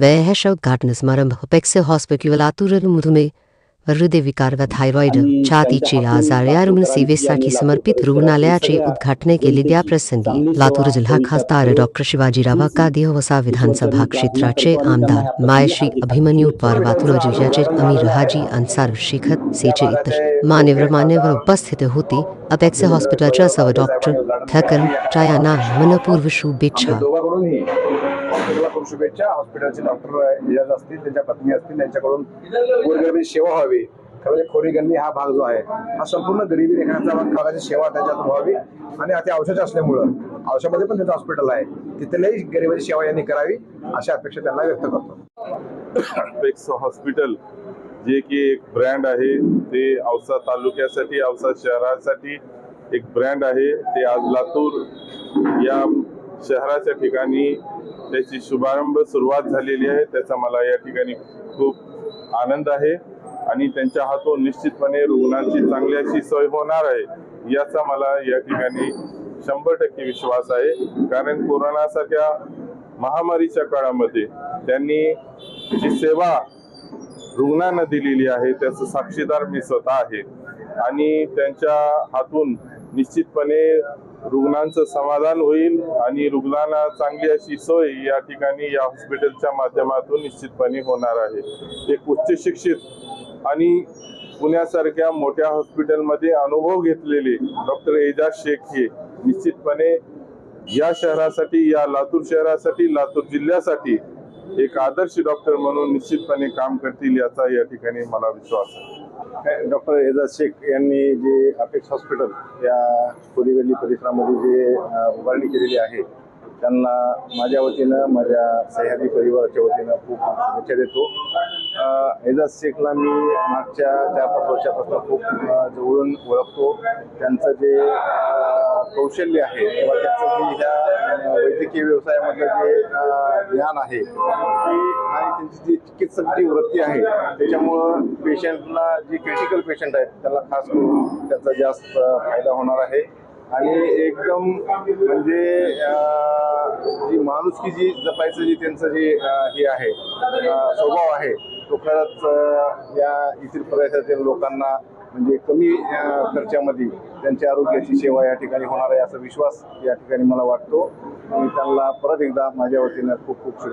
वह उद्घाटन समारंभ अपेक्स हॉस्पिटल लातूर मधुमेह हृदयविकार व थायरॉइड छातीचे आजार या रुग्णसेवेसाठी समर्पित रुग्णालयाचे उद्घाटन केले त्या प्रसंगी. लातूर जिल्हा खासदार डॉक्टर शिवाजीराव कादेह वसा विधानसभा क्षेत्राचे आमदार मायश्री अभिमन्यू पवार लातूर जिल्ह्याचे अमीर हाजी अन्सार शेखर सेचे इतर मान्यवर मान्यवर उपस्थित होते. अपेक्स हॉस्पिटलच्या सव डॉक्टर थकन चायाना मनपूर्व शुभेच्छा. हॉस्पिटलला खूप शुभेच्छा. हॉस्पिटलचे डॉक्टर इजाज असतील त्यांच्या पत्नी असतील त्यांच्याकडून गोरगरिबी सेवा व्हावी. खरं म्हणजे खोरी गल्ली हा भाग जो आहे हा संपूर्ण गरिबी रेखांचा भागाची म्हणजे सेवा त्याच्यात व्हावी. आणि आता औषध असल्यामुळं औषधामध्ये पण त्यांचं हॉस्पिटल आहे. तिथल्याही गरिबाची सेवा यांनी करावी अशा अपेक्षा त्यांना व्यक्त करतो. हॉस्पिटल जे की एक ब्रँड आहे ते औसा तालुक्यासाठी औसा शहरासाठी एक ब्रँड आहे. ते आज लातूर या शहराच्या ठिकाणी त्याची शुभारंभ सुरुवात झालेली आहे. त्याचा मला या ठिकाणी खूप आनंद आहे आणि त्यांच्या हातून निश्चितपणे रुग्णांची चांगली अशी सोय होणार आहे याचा मला या ठिकाणी शंभर टक्के विश्वास आहे. कारण कोरोनासारख्या महामारीच्या काळामध्ये त्यांनी जी सेवा रुग्णांना दिलेली आहे त्याचं साक्षीदार मी स्वतः आहे. आणि त्यांच्या हातून निश्चितपणे रुग्णांचं समाधान होईल आणि रुग्णांना चांगली अशी सोय या ठिकाणी या हॉस्पिटलच्या माध्यमातून निश्चितपणे होणार आहे. एक उच्च शिक्षित आणि पुण्यासारख्या मोठ्या हॉस्पिटलमध्ये अनुभव घेतलेले डॉक्टर एजाज शेख हे निश्चितपणे या शहरासाठी या लातूर शहरासाठी लातूर जिल्ह्यासाठी एक आदर्श डॉक्टर म्हणून निश्चितपणे काम करतील याचा या ठिकाणी मला विश्वास आहे. डॉक्टर एजाज शेख यांनी जे अपेक्स हॉस्पिटल या कोलीगल्ली परिसरामध्ये जे उभारणी केलेली आहे त्यांना माझ्या वतीनं माझ्या सह्याद्री परिवाराच्या वतीनं खूप शुभेच्छा देतो. एजाज शेखला मी मागच्या चार पाच वर्षापासून खूप जवळून ओळखतो. त्यांचं जे कौशल्य आहे किंवा त्यांचं जे ह्या वैद्यकीय व्यवसायामधलं जे ज्ञान आहे ती आणि त्यांची जी चिकित्सक जी वृत्ती आहे त्याच्यामुळं पेशंटला जे क्रिटिकल पेशंट आहेत त्याला खास करून त्याचा जास्त फायदा होणार आहे. आणि एकदम म्हणजे जी माणुसकी जी जपायचं जे त्यांचं जे हे आहे स्वभाव आहे तो खरंच या इतर प्रदेशातील लोकांना म्हणजे कमी खर्चामध्ये त्यांच्या आरोग्याची सेवा या ठिकाणी होणार आहे असा विश्वास या ठिकाणी मला वाटतो. आणि त्यांना परत एकदा माझ्या वतीनं खूप खूप